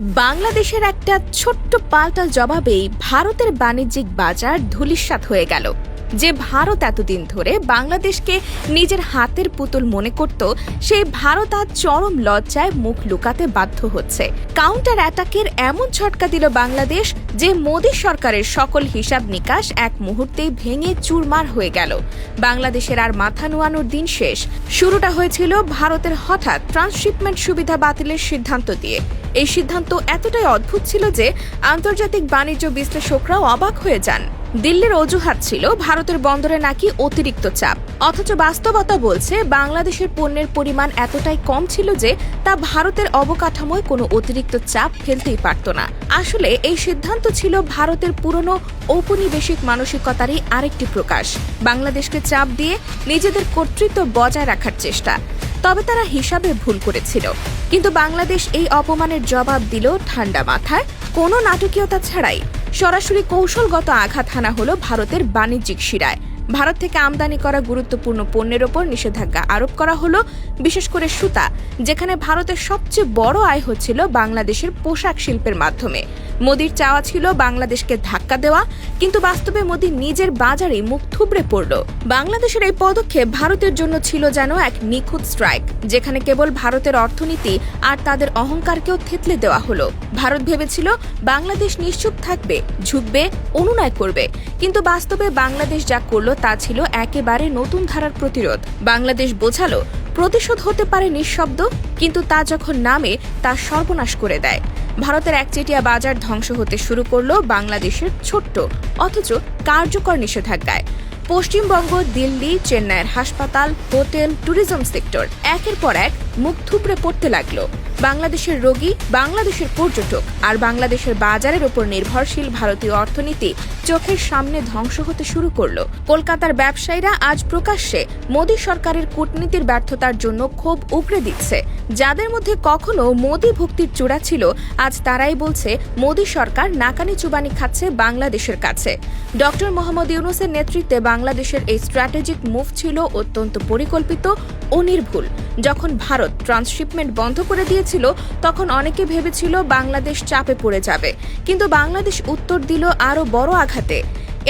বাংলাদেশের একটা ছোট্ট পাল্টা জবাবেই ভারতের বাণিজ্যিক বাজার ধূলিসাৎ হয়ে গেল। যে ভারত এতদিন ধরে বাংলাদেশকে নিজের হাতের পুতুল মনে করত, সেই ভারত আজ চরম লজ্জায় মুখ লুকাতে বাধ্য হচ্ছে। কাউন্টার অ্যাটাকের এমন ছটকা দিল বাংলাদেশ যে মোদী সরকারের সকল হিসাব নিকাশ এক মুহূর্তেই ভেঙে চুরমার হয়ে গেল। বাংলাদেশের আর মাথা নোয়ানোর দিন শেষ। শুরুটা হয়েছিল ভারতের হঠাৎ ট্রান্সশিপমেন্ট সুবিধা বাতিলের সিদ্ধান্ত দিয়ে। এই সিদ্ধান্ত এতটাই অদ্ভুত ছিল যে আন্তর্জাতিক বাণিজ্য বিশ্লেষকরাও অবাক হয়ে যান। দিল্লির অজুহাত ছিল ভারতের বন্দরে নাকি অতিরিক্ত চাপ। অথচ বাস্তবতা বলছে, বাংলাদেশের পণ্যের পরিমাণ এতটাই কম ছিল যে তা ভারতের অবকাঠামোয় কোনো অতিরিক্ত চাপ ফেলতেই পারত না। আসলে এই সিদ্ধান্ত ছিল ভারতের পুরনো ঔপনিবেশিক মানসিকতারই আরেকটি প্রকাশ। বাংলাদেশকে চাপ দিয়ে নিজেদের কর্তৃত্ব বজায় রাখার চেষ্টা। তবে তারা হিসাবে ভুল করেছিল। কিন্তু বাংলাদেশ এই অপমানের জবাব দিল ঠান্ডা মাথায়। কোনো নাটকীয়তা ছাড়াই সরাসরি কৌশলগত আঘাত হানা হলো ভারতের বাণিজ্যিক শিরায়। ভারত থেকে আমদানি করা গুরুত্বপূর্ণ পণ্যের ওপর নিষেধাজ্ঞা আরোপ করা হলো, বিশেষ করে সুতা, যেখানে ভারতের সবচেয়ে বড় আয় হচ্ছিল বাংলাদেশের পোশাক শিল্পের মাধ্যমে। মোদির চাওয়া ছিল বাংলাদেশকে ধাক্কা দেওয়া, কিন্তু বাস্তবে মোদি নিজের বাজারে মুখ থুবড়ে পড়ল। বাংলাদেশের এই পদক্ষেপ ভারতের জন্য ছিল যেন এক নিখুঁত স্ট্রাইক যেখানে কেবল ভারতের অর্থনীতি আর তাদের অহংকারকেও থেতলে দেওয়া হলো। ভারত ভেবেছিল বাংলাদেশ নিশ্চুপ থাকবে, ঝুঁকবে, অনুনয় করবে। কিন্তু বাস্তবে বাংলাদেশ যা করল তা ছিল একেবারে নতুন ধারার প্রতিরোধ। বাংলাদেশ বোঝালো প্রতিশোধ হতে পারে নিঃশব্দ, কিন্তু তা যখন নামে, তা সর্বনাশ করে দেয়। ভারতের একচেটিয়া বাজার ধ্বংস হতে শুরু করল বাংলাদেশের ছোট্ট, অথচ কার্যকর নিষেধাজ্ঞায়। পশ্চিমবঙ্গ, দিল্লি, চেন্নাইয়ের হাসপাতাল, হোটেল, ট্যুরিজম সেক্টর, একের পর এক মুখ থুবড়ে পড়তে লাগল। বাংলাদেশের রোগী, বাংলাদেশের পর্যটক আর বাংলাদেশের বাজারের ওপর নির্ভরশীল ভারতীয় অর্থনীতি চোখের সামনে ধ্বংস হতে শুরু করল। কলকাতার ব্যবসায়ীরা আজ প্রকাশ্যে মোদী সরকারের কূটনীতির ব্যর্থতার জন্য ক্ষোভ উগড়ে দিচ্ছে। যাদের মধ্যে কখনো মোদী ভক্তির চূড়া ছিল, আজ তারাই বলছে মোদী সরকার নাকানি চুবানি খাচ্ছে বাংলাদেশের কাছে। ডক্টর মোহাম্মদ ইউনুসের নেতৃত্বে বাংলাদেশের এই স্ট্র্যাটেজিক মুভ ছিল অত্যন্ত পরিকল্পিত ও নির্ভুল। যখন ভারত ট্রান্সশিপমেন্ট বন্ধ করে দিয়েছিল, তখন অনেকে ভেবেছিল বাংলাদেশ চাপে পড়ে যাবে। কিন্তু বাংলাদেশ উত্তর দিল আরও বড় আঘাতে।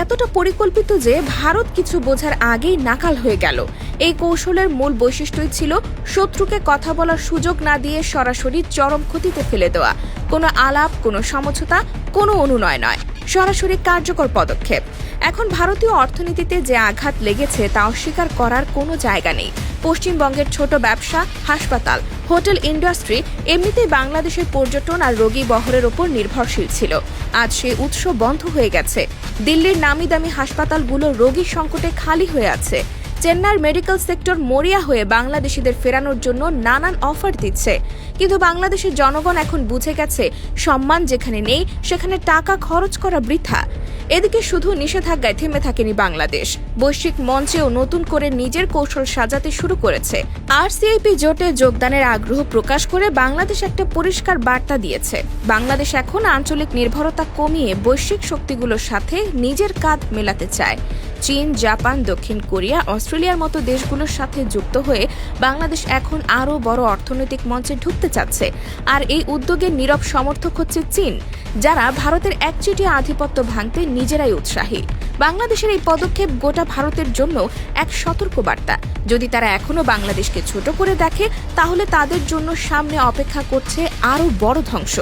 এতটা পরিকল্পিত যে ভারত কিছু বোঝার আগেই নাকাল হয়ে গেল। এই কৌশলের মূল বৈশিষ্ট্যই ছিল শত্রুকে কথা বলার সুযোগ না দিয়ে সরাসরি চরম ক্ষতিতে ফেলে দেওয়া। কোনো আলাপ, কোনো সমঝোতা, কোনো অনুনয় নয়। সরাসরি কার্যকর পদক্ষেপ। এখন ভারতীয় অর্থনীতিতে যে আঘাত লেগেছে তা অস্বীকার করার কোনো জায়গা নেই। পশ্চিমবঙ্গের ছোট ব্যবসা, হাসপাতাল, হোটেল ইন্ডাস্ট্রি এমনিতেই বাংলাদেশের পর্যটন আর রোগী বহরের ওপর নির্ভরশীল ছিল। আজ সে উৎস বন্ধ হয়ে গেছে। দিল্লির নামি দামি হাসপাতালগুলো রোগীর সংকটে খালি হয়ে আছে। চেন্নাইয়ের মেডিকেল সেক্টর মরিয়া হয়ে বাংলাদেশিদের ফেরানোর জন্য নানান অফার দিচ্ছে। কিন্তু বাংলাদেশের জনগণ এখন বুঝে গেছে, সম্মান যেখানে নেই, সেখানে টাকা খরচ করা বৃথা। এদিকে শুধু নিষেধাজ্ঞায় থেমে থাকেনি বাংলাদেশ। বৈশ্বিক মঞ্চেও নতুন করে নিজের কৌশল সাজাতে শুরু করেছে। আর সিআইপি জোটে যোগদানের আগ্রহ প্রকাশ করে বাংলাদেশ একটা পরিষ্কার বার্তা দিয়েছে। বাংলাদেশ এখন আঞ্চলিক নির্ভরতা কমিয়ে বৈশ্বিক শক্তিগুলোর সাথে নিজের কাঁধ মেলাতে চায়। চীন, জাপান, দক্ষিণ কোরিয়া অস্ট্রেলিয়ার মতো দেশগুলোর সাথে যুক্ত হয়ে বাংলাদেশ এখন আরও বড় অর্থনৈতিক মঞ্চে ঢুকতে চাচ্ছে। আর এই উদ্যোগের নীরব সমর্থক হচ্ছে চীন, যারা ভারতের একচেটিয়া আধিপত্য ভাঙতে নিজেরাই উৎসাহী। বাংলাদেশের এই পদক্ষেপ গোটা ভারতের জন্য এক সতর্ক বার্তা যদি তারা এখনও বাংলাদেশকে ছোট করে দেখে, তাহলে তাদের জন্য সামনে অপেক্ষা করছে আরও বড় ধ্বংস।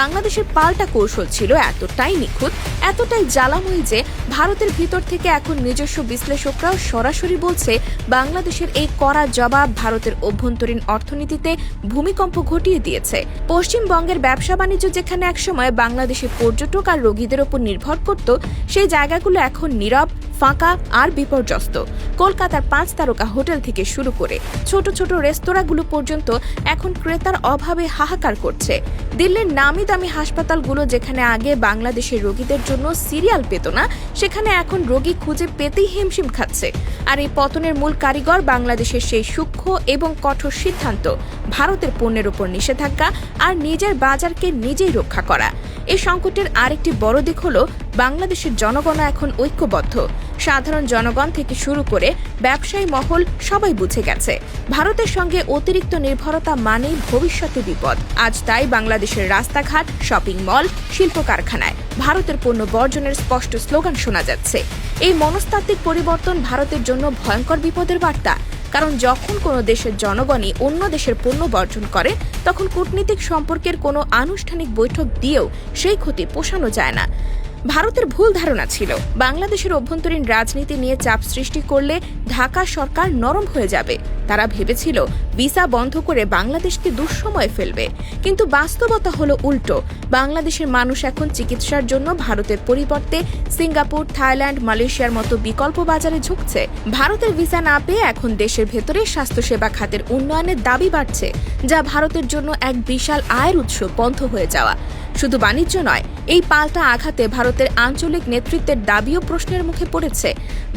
বাংলাদেশের পাল্টা কৌশল ছিল এতটাই নিখুঁত, এতটাই জ্বালাময়ী যে ভারতের ভিতর থেকে এখন নিজস্ব বিশ্লেষকরাও সরাসরি বলছে, বাংলাদেশের এই কড়া জবাব ভারতের অভ্যন্তরীণ অর্থনীতিতে ভূমিকম্প ঘটিয়ে দিয়েছে। পশ্চিমবঙ্গের ব্যবসা বাণিজ্য যেখানে একসময় বাংলাদেশের পর্যটক আর রোগীদের ওপর নির্ভর করত, সেই জায়গাগুলো এখন নীরব ফাঁকা আর বিপর্যস্ত। কলকাতার পাঁচ তারকা হোটেল থেকে শুরু করে ছোট ছোট রেস্তোরাঁগুলো পর্যন্ত এখন ক্রেতার অভাবে হাহাকার করছে। দিল্লির নামি দামি হাসপাতালগুলো যেখানে আগে বাংলাদেশের রোগীদের জন্য সিরিয়াল পেত না, সেখানে এখন রোগী খুঁজে পেতেই হিমশিম খাচ্ছে। আর এই পতনের মূল কারিগর বাংলাদেশের সেই সূক্ষ্ম এবং কঠোর সিদ্ধান্ত, ভারতের পণ্যের উপর নিষেধাজ্ঞা আর নিজের বাজারকে নিজেই রক্ষা করা। এই সংকটের আরেকটি বড় দিক হল, বাংলাদেশের জনগণ এখন ঐক্যবদ্ধ। সাধারণ জনগণ থেকে শুরু করে ব্যবসায়ী মহল সবাই বুঝে গেছে, ভারতের সঙ্গে অতিরিক্ত নির্ভরতা মানেই ভবিষ্যতে বিপদ। আজ তাই বাংলাদেশের রাস্তাঘাট, শপিং মল, শিল্প কারখানায় ভারতের পণ্য বর্জনের স্পষ্ট স্লোগান শোনা যাচ্ছে। এই মনস্তাত্ত্বিক পরিবর্তন ভারতের জন্য ভয়ঙ্কর বিপদের বার্তা। কারণ যখন কোনো দেশের জনগণই অন্য দেশের পণ্য বর্জন করে, তখন কূটনীতিক সম্পর্কের কোনো আনুষ্ঠানিক বৈঠক দিয়েও সেই ক্ষতি পোষানো যায় না। ভারতের ভুল ধারণা ছিল। বাংলাদেশের অভ্যন্তরীণ রাজনীতি নিয়ে চাপ সৃষ্টি করলে ঢাকা সরকার নরম হয়ে যাবে। তারা ভেবেছিল, ভিসা বন্ধ করে বাংলাদেশকে দুঃসময়ে ফেলবে। কিন্তু বাস্তবতা হলো উল্টো। বাংলাদেশের মানুষ এখন চিকিৎসার জন্য ভারতের পরিবর্তে সিঙ্গাপুর, থাইল্যান্ড, মালয়েশিয়ার মতো বিকল্প বাজারে ঝুঁকছে। ভারতের ভিসা না পেয়ে এখন দেশের ভেতরে স্বাস্থ্যসেবা খাতের উন্নয়নের দাবি বাড়ছে, যা ভারতের জন্য এক বিশাল আয়ের উৎস বন্ধ হয়ে যাওয়া। শুধু বাণিজ্য নয়, এই পাল্টা আঘাতে ভারতের আঞ্চলিক নেতৃত্বের দাবিও প্রশ্নের মুখে পড়েছে।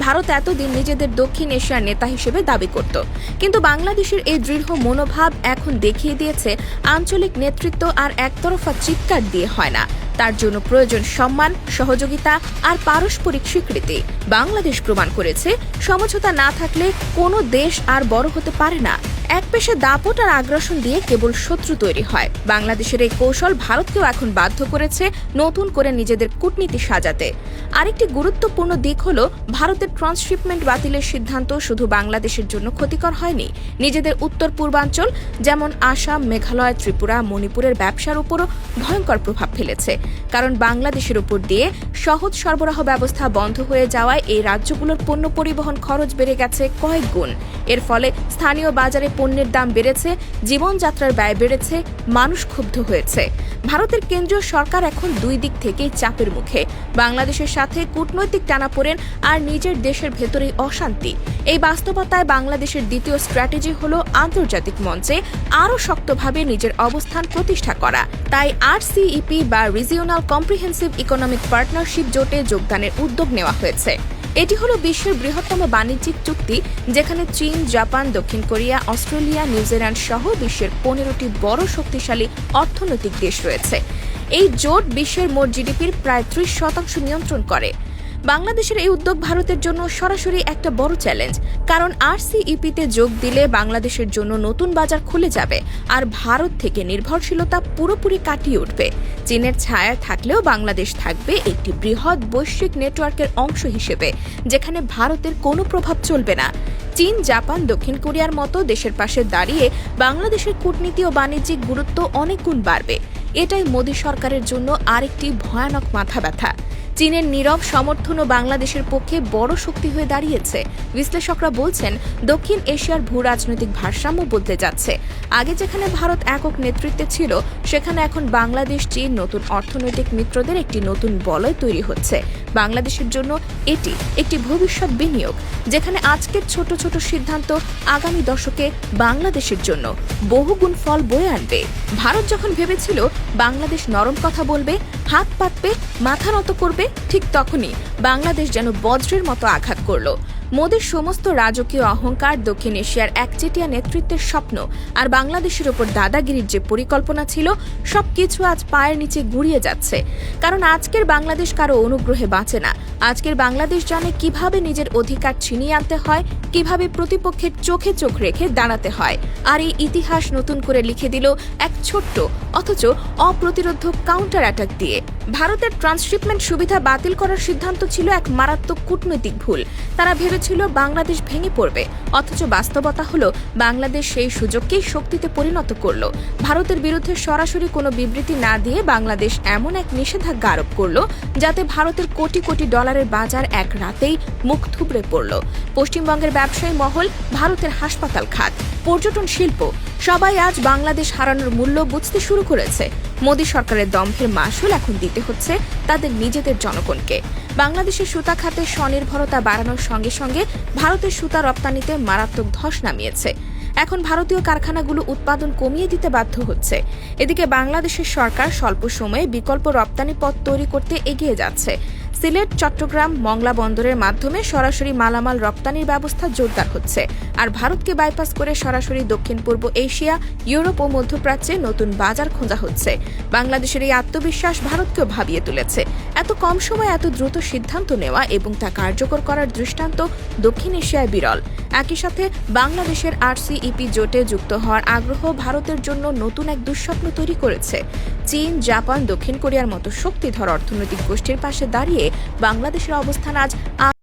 ভারত এতদিন নিজেদের দক্ষিণ এশিয়ার নেতা হিসেবে দাবি করত। কিন্তু বাংলাদেশের এই দৃঢ় মনোভাব এখন দেখিয়ে দিয়েছে, আঞ্চলিক নেতৃত্ব আর একতরফা চিৎকার দিয়ে হয় না। তার জন্য প্রয়োজন সম্মান, সহযোগিতা আর পারস্পরিক স্বীকৃতি। বাংলাদেশ প্রমাণ করেছে, সমঝোতা না থাকলে কোনো দেশ আর বড় হতে পারে না। এক পেশে দাপট আর আগ্রাসন দিয়ে কেবল শত্রু তৈরি হয়। বাংলাদেশের এই কৌশল ভারতকেও এখন বাধ্য করেছে নতুন করে নিজেদের কূটনীতি সাজাতে। আরেকটি গুরুত্বপূর্ণ দিক হল, ভারতের ট্রান্সশিপমেন্ট বাতিলের সিদ্ধান্ত শুধু বাংলাদেশের জন্য ক্ষতিকর হয়নি। নিজেদের উত্তর পূর্বাঞ্চল, যেমন আসাম, মেঘালয়, ত্রিপুরা, মণিপুরের ব্যবসার উপরও ভয়ঙ্কর প্রভাব ফেলেছে। কারণ বাংলাদেশের উপর দিয়ে সহজ সরবরাহ ব্যবস্থা বন্ধ হয়ে যাওয়ায় এই রাজ্যগুলোর পণ্য পরিবহন খরচ বেড়ে গেছে কয়েক গুণ। এর ফলে স্থানীয় বাজারে পণ্যের দাম বেড়েছে, জীবনযাত্রার ব্যয় বেড়েছে, মানুষ ক্ষুব্ধ হয়েছে। ভারতের কেন্দ্রীয় সরকার এখন দুই দিক থেকেই চাপের মুখে। বাংলাদেশের সাথে কূটনৈতিক টানাপোড়েন আর নিজের দেশের ভেতরেই অশান্তি। এই বাস্তবতায় বাংলাদেশের দ্বিতীয় স্ট্র্যাটেজি হল আন্তর্জাতিক মঞ্চে আরও শক্তভাবে নিজের অবস্থান প্রতিষ্ঠা করা। তাই আরসিইপি বা রিজিওনাল কম্প্রিহেন্সিভ ইকোনমিক পার্টনারশিপ জোটে যোগদানের উদ্যোগ নেওয়া হয়েছে। এটি হলো বিশ্বের বৃহত্তম বাণিজ্যিক চুক্তি, যেখানে চীন, জাপান, দক্ষিণ কোরিয়া, অস্ট্রেলিয়া, নিউজিল্যান্ড সহ বিশ্বের পনেরোটি বড় শক্তিশালী অর্থনৈতিক দেশ রয়েছে। এই জোট বিশ্বের মোট জিডিপির প্রায় ত্রিশ শতাংশ নিয়ন্ত্রণ করে। বাংলাদেশের এই উদ্যোগ ভারতের জন্য সরাসরি একটা বড় চ্যালেঞ্জ কারণ আরসিইপিতে যোগ দিলে বাংলাদেশের জন্য নতুন বাজার খুলে যাবে আর ভারত থেকে নির্ভরশীলতা পুরোপুরি কাটিয়ে উঠবে। চীনের ছায়া থাকলেও বাংলাদেশ থাকবে একটি বৃহৎ বৈশ্বিক নেটওয়ার্কের অংশ হিসেবে, যেখানে ভারতের কোনো প্রভাব চলবে না। চীন, জাপান, দক্ষিণ কোরিয়ার মতো দেশের পাশে দাঁড়িয়ে বাংলাদেশের কূটনীতি ও বাণিজ্যিক গুরুত্ব অনেক গুণ বাড়বে। এটাই মোদী সরকারের জন্য আরেকটি ভয়ানক মাথা ব্যথা চীনের নীরব সমর্থনও বাংলাদেশের পক্ষে বড় শক্তি হয়ে দাঁড়িয়েছে। বিশ্লেষকরা বলছেন, দক্ষিণ এশিয়ার ভূ রাজনৈতিক ভারসাম্য বদলে যাচ্ছে। আগে যেখানে ভারত একক নেতৃত্বে ছিল, সেখানে এখন বাংলাদেশ, চীন নতুন অর্থনৈতিক মিত্রদের একটি নতুন বলয় তৈরি হচ্ছে। বাংলাদেশের জন্য এটি একটি ভবিষ্যৎ বিনিয়োগ, যেখানে আজকের ছোট ছোট সিদ্ধান্ত আগামী দশকে বাংলাদেশের জন্য বহুগুণ ফল বয়ে আনবে। ভারত যখন ভেবেছিল বাংলাদেশ নরম কথা বলবে, হাত পাতবে, মাথা নত করবে, ঠিক তখনই বাংলাদেশ যেন বজ্রের মতো আঘাত করল। মোদীর সমস্ত রাজকীয় অহংকার দক্ষিণ এশিয়ার একচেটিয়া নেতৃত্বের স্বপ্ন। আর বাংলাদেশের ওপর দাদাগিরির যে পরিকল্পনা ছিল, সবকিছু আজ পায়ের নিচে গুড়িয়ে যাচ্ছে। কারণ আজকের বাংলাদেশ কারও অনুগ্রহে বাঁচে না। আজকের বাংলাদেশ জানে কীভাবে নিজের অধিকার ছিনিয়ে আনতে হয়, কীভাবে প্রতিপক্ষের চোখে চোখ রেখে দাঁড়াতে হয়। আর এই ইতিহাস নতুন করে লিখে দিল এক ছোট্ট, অথচ অপ্রতিরোধ কাউন্টার অ্যাটাক দিয়ে। ভারতের ট্রান্সশিপমেন্ট সুবিধা বাতিল করার সিদ্ধান্ত ছিল এক মারাত্মক কূটনৈতিক ভুল। তারা ভেবেছিল বাংলাদেশ ভেঙে পড়বে। অথচ বাস্তবতা হলো, বাংলাদেশ সেই সুযোগকেই শক্তিতে পরিণত করল। ভারতের বিরুদ্ধে সরাসরি কোনো বিবৃতি না দিয়ে বাংলাদেশ এমন এক নিষেধাজ্ঞা আরোপ করল, যাতে ভারতের কোটি কোটি ডলারের বাজার এক রাতেই মুখ থুবড়ে পড়ল। পশ্চিমবঙ্গের ব্যবসায়ী মহল, ভারতের হাসপাতাল খাত। পর্যটন শিল্প, সবাই আজ বাংলাদেশ হারানোর মূল্য বুঝতে শুরু করেছে। মোদী সরকারের দম্ভের মাসুল এখন দিতে হচ্ছে তাদের নিজেদের জনগণকে। বাংলাদেশের সুতা খাতে স্বনির্ভরতা বাড়ানোর সঙ্গে সঙ্গে ভারতের সুতা রপ্তানিতে মারাত্মক ধস নামিয়েছে। এখন ভারতীয় কারখানাগুলো উৎপাদন কমিয়ে দিতে বাধ্য হচ্ছে। এদিকে বাংলাদেশের সরকার স্বল্প সময়ে বিকল্প রপ্তানি পথ তৈরি করতে এগিয়ে যাচ্ছে। সিলেট, চট্টগ্রাম, মংলা বন্দরের মাধ্যমে সরাসরি মালামাল রপ্তানির ব্যবস্থা জোরদার হচ্ছে। আর ভারতকে বাইপাস করে সরাসরি দক্ষিণ পূর্ব এশিয়া, ইউরোপ ও মধ্যপ্রাচ্যে নতুন বাজার খোঁজা হচ্ছে। বাংলাদেশের এই আত্মবিশ্বাস ভারতকেও ভাবিয়ে তুলেছে। এত কম সময়ে এত দ্রুত সিদ্ধান্ত নেওয়া এবং তা কার্যকর করার দৃষ্টান্ত দক্ষিণ এশিয়ায় বিরল। একই সাথে বাংলাদেশের আরসিইপি জোটে যুক্ত হওয়ার আগ্রহ ভারতের জন্য নতুন এক দুঃস্বপ্ন তৈরি করেছে। চীন জাপান দক্ষিণ কোরিয়ার মতো শক্তিধর অর্থনৈতিক গোষ্ঠীর পাশে দাঁড়িয়ে বাংলাদেশের অবস্থান আজ